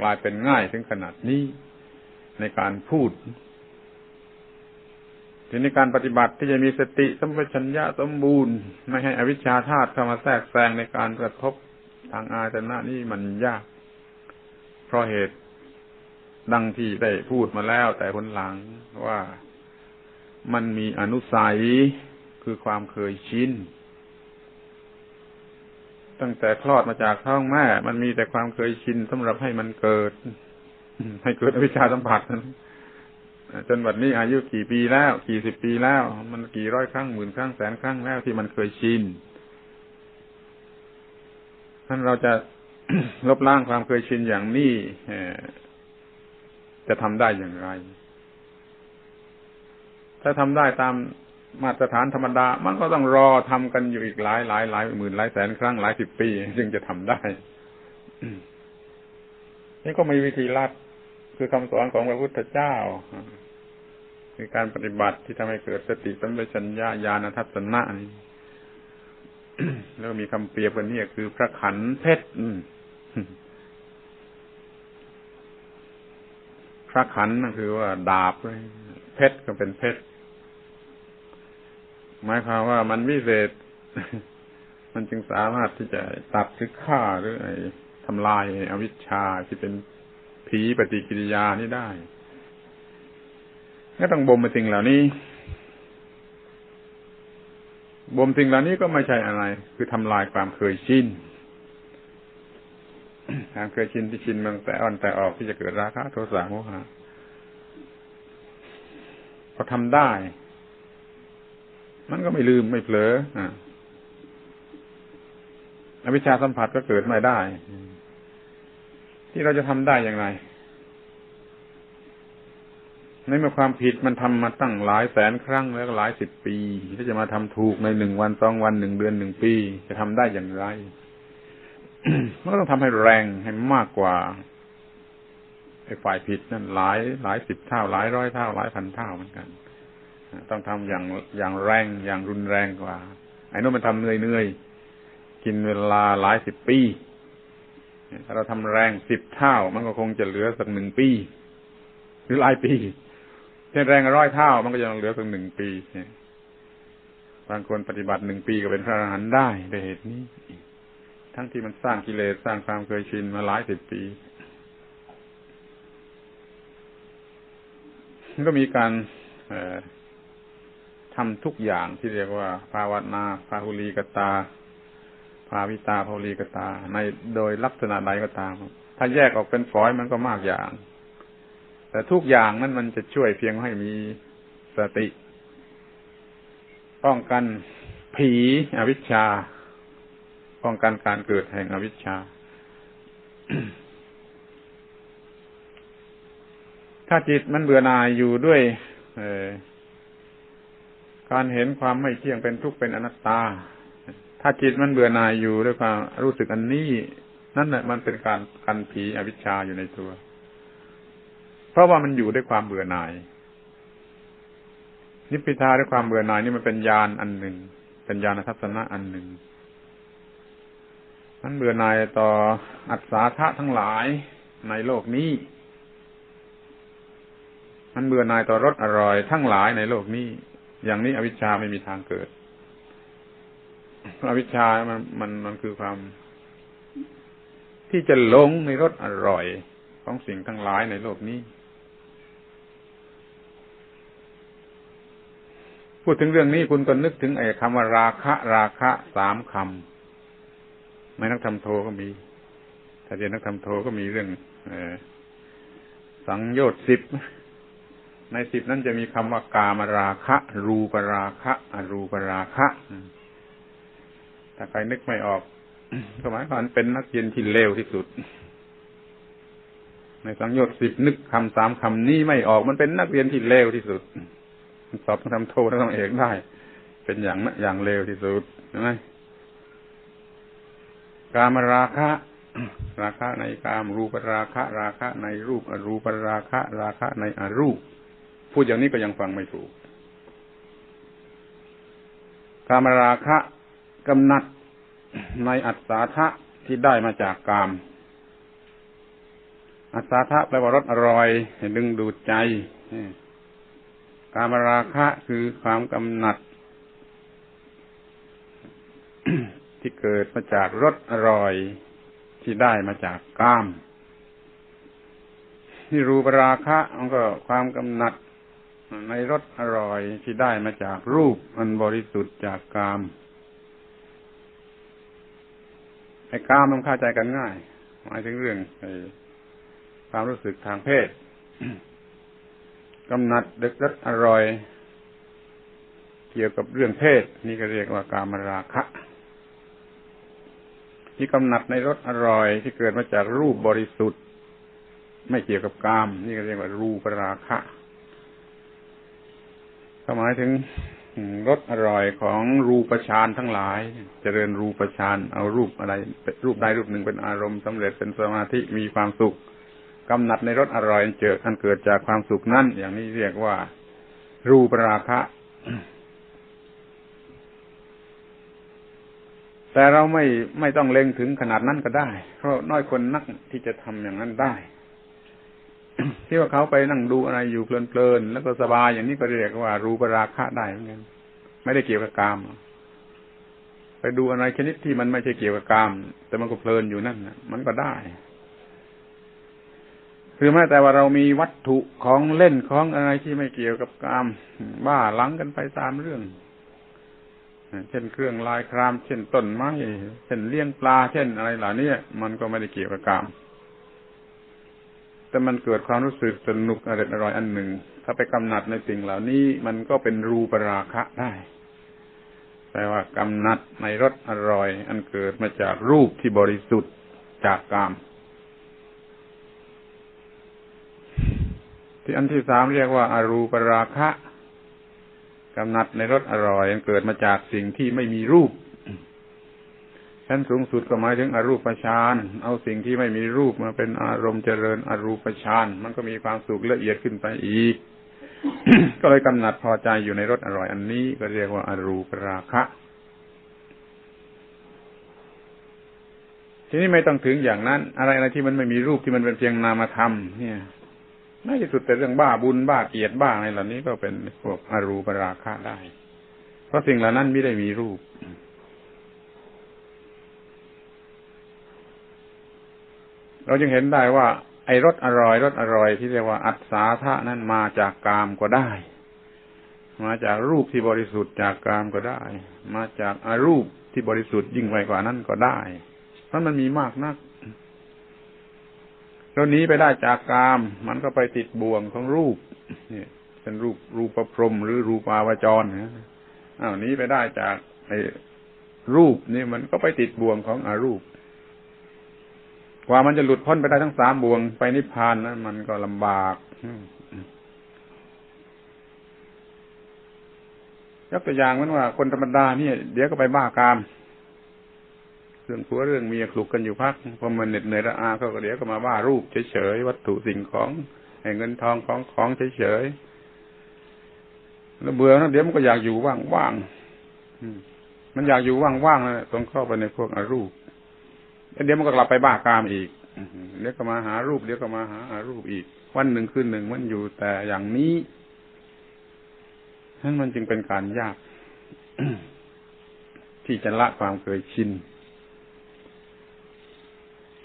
กลายเป็นง่ายถึงขนาดนี้ในการพูดทีนี้การปฏิบัติที่จะมีสติสัมปชัญญะสมบูรณ์ ไม่ให้อวิชชาธาตุเข้ามาแทรกแซงในการกระทบทางอาจนะนี่มันยาก เพราะเหตุดังที่ได้พูดมาแล้วแต่คนหลังว่ามันมีอนุสัยคือความเคยชิน ตั้งแต่คลอดมาจากท้องแม่ มันมีแต่ความเคยชินสำหรับให้มันเกิด ให้เกิดวิชชาสัมผัสนั้นจนวันนี้อายุกี่ปีแล้วกี่สิบปีแล้ว มันกี่ร้อยครั้งหมื่นครั้งแสนครั้งแล้วที่มันเคยชินท่านเราจะลบล้างความเคยชินอย่างนี้จะทำได้อย่างไร ถ้าทำได้ตาม มาตรฐานธรรมดา มันก็ต้องรอทำกันอยู่อีกหลายหลายหลายหมื่นหลายแสนครั้งหลายสิบปีจึงจะทำได้ นี่ก็มีวิธีลัดคือคำสอนของพระพุทธเจ้าคือการปฏิบัติที่ทำให้เกิดสติสัมปชัญญะญาณทัศนะนี่แล้วมีคำเปรียบกันนี่คือพระขันเพชรพระขันนั่นคือว่าดาบ เพชรก็เป็นเพชร หมายความว่ามันวิเศษ มันจึงสามารถที่จะตัดหรือฆ่าหรือไอ้ทำลายอวิชชาที่เป็นผีปฏิกิริยานี่ได้ก็ต้องบ่มมาสิ่งเหล่านี้บ่มสิ่งเหล่านี้ก็ไม่ใช่อะไร คือทำลายความเคยชินความเคยชินที่ชินมันแต่อ่อนแต่ออกที่จะเกิดราคะโทสะโมหะพอทำได้ มันก็ไม่ลืมไม่เผลออ่าอวิชชาสัมผัสก็เกิดไม่ได้ ที่เราจะทำได้อย่างไร ในเมื่อความผิดมันทำมาตั้งหลายแสนครั้งแล้วหลายสิบปีที่จะมาทำถูกในหนึ่งวันสองวันหนึ่งเดือนหนึ่งปี จะทำได้อย่างไรมันก็ต้องทำให้แรงให้มากกว่าไอ้ฝ่ายผิดนั่นหลายหลายสิบเท่าหลายร้อยเท่าหลายพันเท่าเหมือนกัน ต้องทำอย่างอย่างแรงอย่างรุนแรงกว่า ไอ้นู้นมันทำเหนื่อยเหนื่อยกินเวลาหลายสิบปีถ้าเราทำแรงสิบเท่า มันก็คงจะเหลือสักหนึ่งปี หรือหลายปีเช่นแรงร้อยเท่า มันก็ยังเหลือสักหนึ่งปีบางคนปฏิบัติหนึ่งปีก็เป็นพระอรหันต์ได้ด้วยเหตุนี้ ทั้งที่มันสร้างกิเลสสร้างความเคยชินมาหลายสิบปีก็มีการ ทำทุกอย่างที่เรียกว่า ภาวนาภาหุลีกตา ภาวิตาภาหุลีกตา ในโดยลักษณะใดก็ตาม ถ้าแยกออกเป็นฝอยมันก็มากอย่าง แต่ทุกอย่างนั้นมันจะช่วยเพียงให้มีสติ ป้องกันผีอวิชชา ป้องกันการเกิดแห่งอวิชชา ถ้าจิตมันเบื่อหน่ายอยู่ด้วย การเห็นความไม่เที่ยงเป็นทุกข์เป็นอนัตตา ถ้าจิตมันเบื่อหน่ายอยู่ด้วยความรู้สึกอันนี้ นั่นแหละมันเป็นการกันผีอวิชชาอยู่ในตัว เพราะว่ามันอยู่ด้วยความเบื่อหน่าย นิพพิทาด้วยความเบื่อหน่ายนี่มันเป็นญาณอันหนึ่ง เป็นญาณทัศนะอันหนึ่งมันเบื่อหน่ายต่ออัศธาทั้งหลายในโลกนี้ มันเบื่อหน่ายต่อรสอร่อยทั้งหลายในโลกนี้ อย่างนี้อวิชชาไม่มีทางเกิดอวิชชามันมันมันคือความ ที่จะหลงในรสอร่อยของสิ่งทั้งหลายในโลกนี้ พูดถึงเรื่องนี้คุณก็นึกถึงไอ้คำว่าราคะ ราคะสามคำไม่นักทำโทก็มี ถ้าเรียนนักทำโทก็มีเรื่องอสังโยชน์สิบ ในสิบนั้นจะมีคำว่ากามราคะ รูปราคะอรูปราคะถ้าใครนึกไม่ออกก็หมายความเป็นนักเรียนที่เลวที่สุด ในสังโยชน์สิบนึกคำสามคำนี้ไม่ออกมันเป็นนักเรียนที่เลวที่สุด สอบทำโททั้งเอกได้ เป็นอย่างอย่างเลวที่สุดใช่ไหมกามราคะ ราคะในกามรูปราคะ ราคะในรูปอรูปราคะ ราคะในอรูป พูดอย่างนี้ก็ยังฟังไม่ถูกกามราคะกำนัดในอัศาทะที่ได้มาจากกามออัศทะแปลว่ารสอร่อยดึงดูดใจกามราคะคือความกำหนัด ที่เกิดมาจากรสอร่อยที่ได้มาจากกามที่รูปราคะมันก็ความกำหนัด ในรสอร่อยที่ได้มาจากรูปมันบริสุทธิ์จากกามไอ้กามมันเข้าใจกันง่ายหมายถึงเรื่องไอ้ความรู้สึกทางเพศกำนัดดึกรสอร่อย เกี่ยวกับเรื่องเพศ นี่ก็เรียกว่ากามราคะ ที่กำหนัดในรสอร่อยที่เกิดมาจากรูปบริสุทธิ์ ไม่เกี่ยวกับกาม นี่ก็เรียกว่ารูปราคะ หมายถึงรสอร่อยของรูปฌานทั้งหลาย เจริญรูปฌานเอารูปอะไร รูปใดรูปหนึ่งเป็นอารมณ์สำเร็จเป็นสมาธิมีความสุขกำหนัดในรสอร่อยเจออันเกิดจากความสุขนั่นอย่างนี้เรียกว่า รูปราคะ แต่เราไม่ไม่ต้องเล็งถึงขนาดนั้นก็ได้ เพราะน้อยคนนักที่จะทำอย่างนั้นได้ ที่ว่าเขาไปนั่งดูอะไรอยู่เพลินๆแล้วก็สบายอย่างนี้ก็เรียกว่า รูปราคะได้เหมือนกันไม่ได้เกี่ยวกับกาม ไปดูอะไรชนิดที่มันไม่ใช่เกี่ยวกับกาม แต่มันก็เพลินอยู่นั่นนะมันก็ได้คือแม้แต่ว่าเรามีวัตถุของเล่นของอะไรที่ไม่เกี่ยวกับกามบ้าหลังกันไปตามเรื่อง เช่นเครื่องลายคราม เช่นต้นไม้เช่นเลี้ยงปลา เช่นอะไรเหล่านี้มันก็ไม่ได้เกี่ยวกับกาม แต่มันเกิดความรู้สึกสนุกอร่อยอร่อยอันหนึ่ง ถ้าไปกำหนัดในสิ่งเหล่านี้ มันก็เป็นรูปราคะได้แปลว่ากำหนัดในรสอร่อย อันเกิดมาจากรูปที่บริสุทธิ์จากกาม ที่อันที่สามเรียกว่าอารูปราคะกำหนัดในรสอร่อย อันเกิดมาจากสิ่งที่ไม่มีรูป ชั้นสูงสุดก็หมายถึงอรูปฌานเอาสิ่งที่ไม่มีรูปมาเป็นอารมณ์เจริญอรูปฌานมันก็มีความสุขละเอียดขึ้นไปอีก ก็เลยกำหนัดพอใจอยู่ในรสอร่อยอันนี้ก็เรียกว่าอารูปราคะ ทีนี้ไม่ต้องถึงอย่างนั้น อะไรอะไรที่มันไม่มีรูปที่มันเป็นเพียงนามธรรม เนี่ยน่าจะสุดแต่เรื่องบ้าบุญบ้าเกียรติบ้าอะไรเหล่านี้ก็เป็นพวกอรูปราคะได้ เพราะสิ่งเหล่านั้นไม่ได้มีรูป เราจึงเห็นได้ว่า ไอ้รสอร่อยรสอร่อยที่เรียกว่าอัศาธานั้นมาจากกามก็ได้ มาจากรูปที่บริสุทธิ์จากกามก็ได้ มาจากอารูปที่บริสุทธิ์ยิ่งไปกว่านั้นก็ได้ เพราะมันมีมากนักเราหนีไปได้จากกาม มันก็ไปติดบ่วงของรูปนี่เป็นรูปรูปประพรมหรือรูปาวจรนะอ้าวนี้ไปได้จากไอ้รูปนี่มันก็ไปติดบ่วงของอารูป กว่ามันจะหลุดพ้นไปได้ทั้งสามบ่วงไปนิพพานนะมันก็ลำบากยกตัวอย่างเหมือนว่าคนธรรมดาเนี่ยเดี๋ยวก็ไปบ้ากามเรื่องผัวเรื่องเมียคลุกกันอยู่พักพอมันเหน็ดเหนื่อยละอาเขาก็เดี๋ยวก็มาว่ารูปเฉยๆวัตถุสิ่งของแห่งเงินทองของของเฉยๆแล้วเบื่อนะเดี๋ยวมันก็อยากอยู่ว่างๆมันอยากอยู่ว่างๆนะต้องเข้าไปในพวกอรูป เดี๋ยวมันก็กลับไปบ้ากามอีกเดี๋ยวก็มาหารูปเดี๋ยวก็มาหาอารูปอีก วันหนึ่งคืนหนึ่งมันอยู่แต่อย่างนี้นั้นมันจึงเป็นการยาก ที่จะละความเคยชิน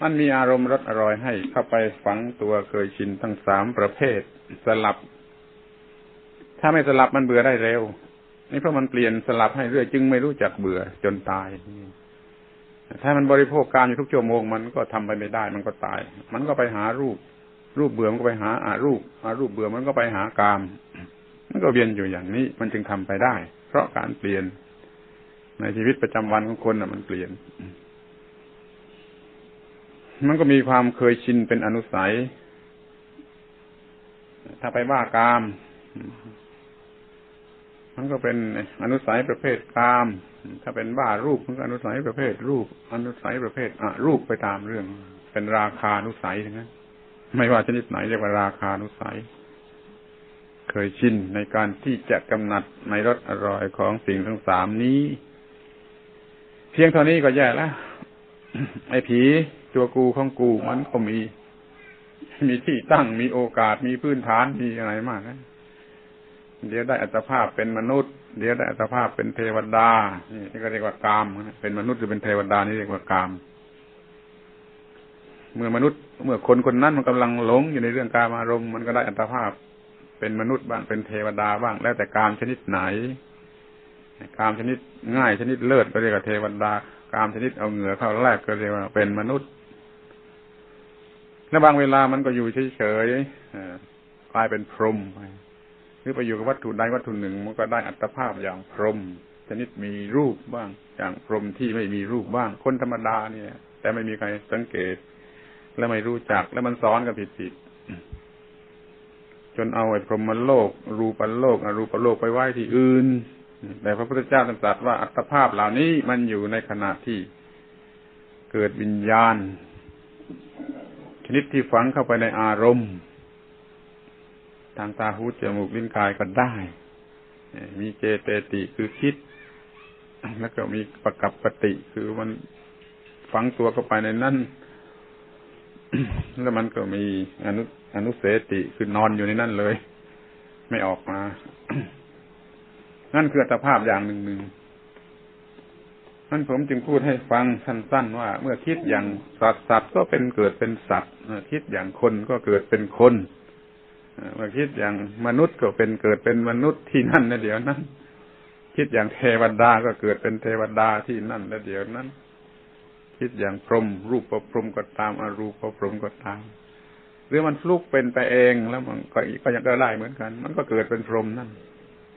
มันมีอารมณ์รสอร่อยให้เข้าไปฝังตัวเคยชินทั้งสามประเภท สลับ ถ้าไม่สลับมันเบื่อได้เร็ว นี่เพราะมันเปลี่ยนสลับให้เรื่อยจึงไม่รู้จักเบื่อจนตาย ถ้ามันบริโภคการอยู่ทุกชั่วโมง มันก็ทำไปไม่ได้ มันก็ตาย มันก็ไปหารูป รูปเบื่อมันก็ไปหาอารูปอารูปเบื่อมันก็ไปหากามมันก็เวียนอยู่อย่างนี้ มันจึงทำไปได้ เพราะการเปลี่ยน ในชีวิตประจำวันของคนน่ะ มันเปลี่ยน มันก็มีความเคยชินเป็นอนุสัย ถ้าไปบ้ากาม มันก็เป็นอนุสัยประเภทกาม ถ้าเป็นบ้ารูปมันก็อนุสัยประเภทรูป อนุสัยประเภทอะรูปไปตามเรื่อง เป็นราคานุสัยทั้งนั้นไม่ว่าชนิดไหนเรียกว่าราคานุสัย เคยชินในการที่จะกำหนัดในรสอร่อยของสิ่งทั้งสามนี้ เพียงเท่านี้ก็แย่แล้วไอ้ผีตัวกูของกูมันก็มี มีที่ตั้งมีโอกาสมีพื้นฐานมีอะไรมากนะ เดี๋ยวได้อัตภาพเป็นมนุษย์ เดี๋ยวได้อัตภาพเป็นเทวดา นี่ก็เรียกว่ากาม เป็นมนุษย์หรือเป็นเทวดานี่เรียกว่ากาม เมื่อมนุษย์ เมื่อคนคนนั้นมันกำลังหลงอยู่ในเรื่องการอารมณ์มันก็ได้อัตภาพเป็นมนุษย์บ้างเป็นเทวดาบ้าง แล้วแต่กามชนิดไหนกามชนิดง่ายชนิดเลิศก็เรียกว่าเทวดากามชนิดเอาเหงื่อเข้าแรกก็เรียกว่าเป็นมนุษย์ และบางเวลามันก็อยู่เฉยๆกลายเป็นพรหมไป หรือไปอยู่กับวัตถุใดวัตถุหนึ่ง มันก็ได้อัตภาพอย่างพรหมชนิดมีรูปบ้าง อย่างพรหมที่ไม่มีรูปบ้าง คนธรรมดาเนี่ย แต่ไม่มีใครสังเกต และไม่รู้จักและมันซ้อนกันผิดๆจนเอาไอ้พรหมโลก รูปโลกอรูปโลกไปไว้ที่อื่น แต่พระพุทธเจ้าตรัสว่าอัตภาพเหล่านี้มันอยู่ในขณะที่เกิดวิญญาณ ชนิดที่ฝังเข้าไปในอารมณ์ ทางตาหูจมูกลิ้นกายก็ได้ มีเจเตติคือคิด แล้วก็มีปกับปฏิคือมันฝังตัวเข้าไปในนั้นแล้วมันก็มีอนุอนุเสติคือนอนอยู่ในนั้นเลย ไม่ออกมา นั่นคืออัตภาพอย่างหนึ่งหนึ่งนั่นผมจึงพูดให้ฟังสั้นๆว่า เมื่อคิดอย่างสัตว์สัตว์ก็เป็นเกิดเป็นสัตว์คิดอย่างคนก็เกิดเป็นคน มื่อคิดอย่างมนุษย์ก็เป็นเกิดเป็นมนุษย์ที่นั่นนะเดี๋ยวนั้น คิดอย่างเทวดาก็เกิดเป็นเทวดาที่นั่นแล้วเดี๋ยวนั้น คิดอย่างพรหมรูปประพรหมก็ตามอรูปประพรหมก็ตาม หรือมันฟลุกเป็นไปเองแล้วมันก็ก็ยังได้เหมือนกัน มันก็เกิดเป็นพรหมนั่น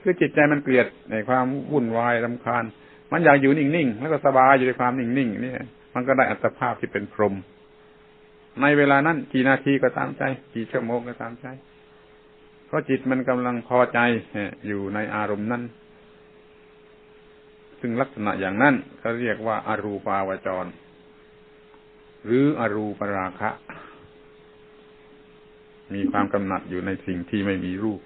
คือจิตใจมันเกลียดในความวุ่นวายรำคาญ มันอยากอยู่นิ่งๆแล้วก็สบายอยู่ในความนิ่งๆนี่มันก็ได้อัตภาพที่เป็นพรหมในเวลานั้นกี่นาทีก็ตามใจ กี่ชั่วโมงก็ตามใจ เพราะจิตมันกำลังพอใจอยู่ในอารมณ์นั้น ซึ่งลักษณะอย่างนั้นเขาเรียกว่าอารูปาวจร หรืออรูปราคะ มีความกำหนัดอยู่ในสิ่งที่ไม่มีรูป